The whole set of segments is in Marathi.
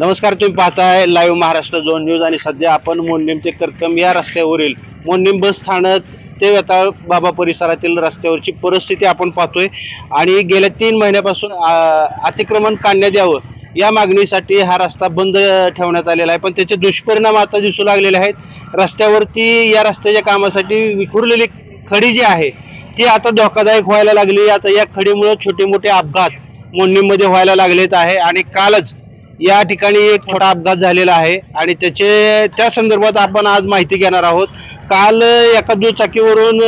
नमस्कार तुम्ही पाहताय लाईव्ह महाराष्ट्र झोन न्यूज आणि सध्या आपण मोननिम ते करकम या रस्त्यावरील मोडणीम बस स्थानक ते आता बाबा परिसरातील रस्त्यावरची परिस्थिती आपण पाहतोय. आणि गेल्या तीन महिन्यापासून अतिक्रमण काढण्यात यावं या मागणीसाठी हा रस्ता बंद ठेवण्यात आलेला आहे. पण त्याचे दुष्परिणाम आता दिसू लागलेले आहेत. रस्त्यावरती या रस्त्याच्या कामासाठी विखुरलेली खडी जी आहे ती आता धोकादायक व्हायला लागली. आता या खडीमुळे छोटे मोठे अपघात मोडणीमध्ये व्हायला लागलेत आहे. आणि कालच या ठिकाणी एक छोटा अपघात झालेला आहे आणि त्याचे त्या संदर्भात आपण आज माहिती घेणार आहोत. काल एका दुचाकीवरून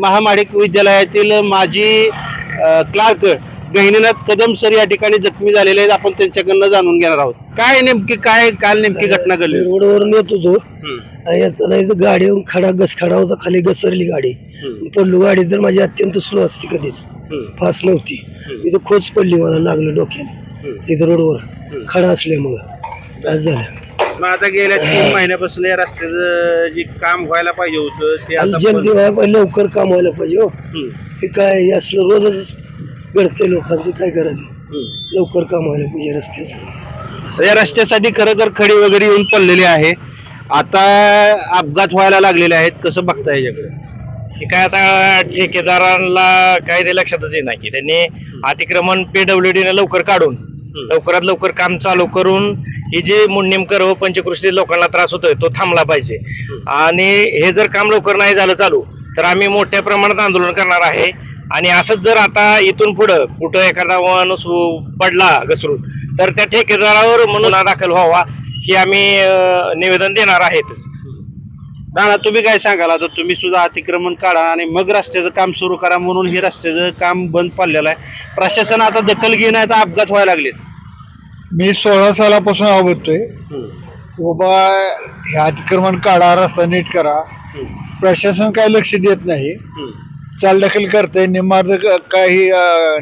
महामाडिक विद्यालयातील माजी क्लार्क गहिनीनाथ कदम सर या ठिकाणी जखमी झालेले आहेत. आपण त्यांच्याकडनं जाणून घेणार आहोत. काय नेमकी काय काल नेमकी घटना घडली? रोडवरून येत होतो. येताना इथं गाडी येऊन खडा घस खडा होता खाली घसरली गाडी. पडलो गाडी तर माझी अत्यंत स्लो असते कधीच. फास्ट नव्हती. इथं खोच पडली मला लागलं डोक्याला. इथं रोडवर. खडा असल्यामुळं. आज झालं. मग आता गेल्या तीन महिन्यापासून या रस्त्याचं जे काम व्हायला पाहिजे होतं ते आणि आता जल्दी व्हायला पाहिजे लवकर काम व्हायला पाहिजे हो. हम्म, हे काय हे असलं रोजच घडते लोकांचं काय करायचं? हम्म. लवकर काम व्हायला पाहिजे रस्त्याचं. या रस्त्यासाठी खरं तर खडी वगैरे येऊन पडलेली आहे. आता अपघात व्हायला लागलेले आहेत कसं बघता याच्याकडे? हे काय आता ठेकेदारांना काय ते लक्षातच नाही की त्यांनी अतिक्रमण पीडब्ल्यू ने लवकर काढून लवकरात लवकर काम चालू करून ही जी मुंडनेमकर व पंचकृषी लोकांना त्रास होतोय तो थांबला पाहिजे. आणि हे जर काम लवकर नाही झालं चालू तर आम्ही मोठ्या प्रमाणात आंदोलन करणार आहे. आणि असंच जर आता इथून पुढं कुठं एखादा माणूस पडला घसरून तर त्या ठेकेदारावर म्हणून दाखल व्हावा ही आम्ही निवेदन देणार आहेतच. नाना तुम्ही काय सांगाल? आता तुम्ही सुद्धा अतिक्रमण काढा आणि मग रस्त्याचं काम सुरू करा म्हणून हे रस्त्याचं काम बंद पडलेलं आहे. प्रशासन आता दखल घेणं आता अपघात व्हायला लागलेत. मी सोळा सालापासून आवडतोय. बाबा हे अतिक्रमण काढा रस्ता नीट करा. प्रशासन काय लक्ष देत नाही. चालढकल करते निमार्द काही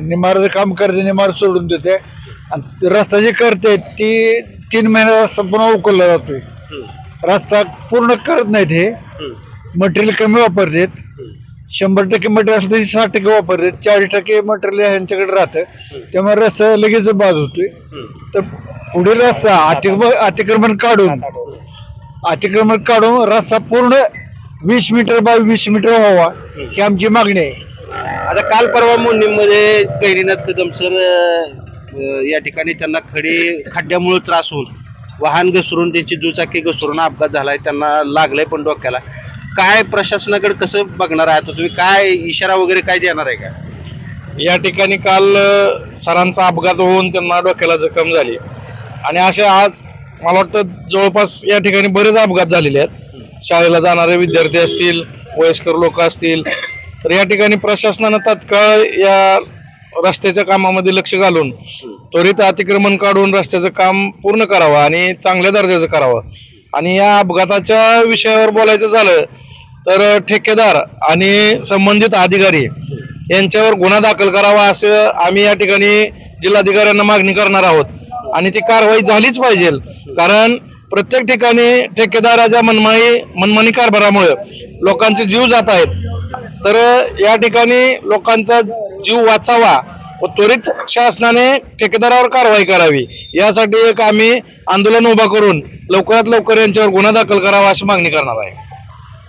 निमार्द काम करते निमार्द सोडून देते आणि रस्ता जे करते ती तीन महिन्यात रस्ता पुन्हा उकलला जातोय. रस्ता पूर्ण करत नाहीत हे. मटेरियल कमी वापरतात शंभर टक्के मटेरियल असलं तरी साठ टक्के वापरतात चाळीस टक्के मटेरियल ह्यांच्याकडे राहतं. त्यामुळे रस्ता लगेच बाद होतोय. तर पुढे रस्ता अतिक्रमण अतिक्रमण काढून अतिक्रमण काढून रस्ता पूर्ण वीस मीटर बाय वीस मीटर व्हावा ही आमची मागणी आहे. आता काल परवा मोडणीमध्ये गैरीनाथ कदम सर या ठिकाणी त्यांना खडे खड्ड्यामुळे त्रास होऊन वाहन घसरून त्यांची दुचाकी घसरून अपघात झालाय त्यांना लागलाय पण डोक्याला. काय प्रशासनाकडे कसं बघणार आहे आता तुम्ही? काय इशारा वगैरे काय देणार आहे का? या ठिकाणी काल अ, सरांचा अपघात होऊन त्यांना डोक्याला जखम झाली. आणि असे आज मला वाटतं जवळपास या ठिकाणी बरेच अपघात झालेले आहेत. शाळेला जाणारे विद्यार्थी असतील वयस्कर लोक असतील. तर या ठिकाणी प्रशासनानं तात्काळ या रस्त्याच्या कामामध्ये लक्ष घालून त्वरित अतिक्रमण काढून रस्त्याचं काम पूर्ण करावं आणि चांगल्या दर्जाचं करावं. आणि या अपघाताच्या विषयावर बोलायचं झालं तर ठेकेदार आणि संबंधित अधिकारी यांच्यावर गुन्हा दाखल करावा असं आम्ही या ठिकाणी जिल्हाधिकाऱ्यांना मागणी करणार आहोत. आणि ती कारवाई झालीच पाहिजे कारण प्रत्येक ठिकाणी ठेकेदाराच्या मनमानी मनमानी कारभारामुळे लोकांचे जीव जात आहेत. तर या ठिकाणी लोकांचा जीव वाचावा व त्वरित शासनाने ठेकेदारावर कारवाई करावी. यासाठी एक आम्ही आंदोलन उभा करून लवकरात लवकर यांच्यावर गुन्हा दाखल करावा अशी मागणी करणार आहे.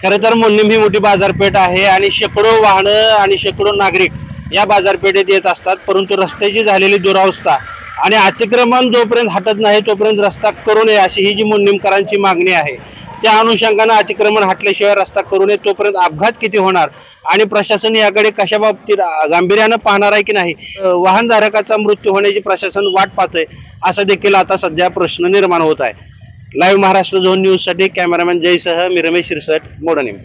खरं तर मुन्निम ही मोठी बाजारपेठ आहे आणि शेकडो वाहनं आणि शेकडो नागरिक या बाजारपेठेत येत असतात परंतु रस्त्याची झालेली दुरावस्था आणि अतिक्रमण जोपर्यंत हटत नाही तोपर्यंत रस्ता करू नये अशी ही जी मुन्निमकरांची मागणी आहे. त्या अनुषंगानं अतिक्रमण हटल्याशिवाय रस्ता करू नये तोपर्यंत अपघात किती होणार आणि प्रशासन याकडे कशा बाबतीत गांभीर्यानं पाहणार आहे की नाही? वाहनधारकाचा मृत्यू होण्याची प्रशासन वाट पाहतंय असा देखील आता सध्या प्रश्न निर्माण होत आहे. लाईव्ह महाराष्ट्र झोन न्यूजसाठी कॅमेरामॅन जयसह मी रमेश शिरसट मोडणीम.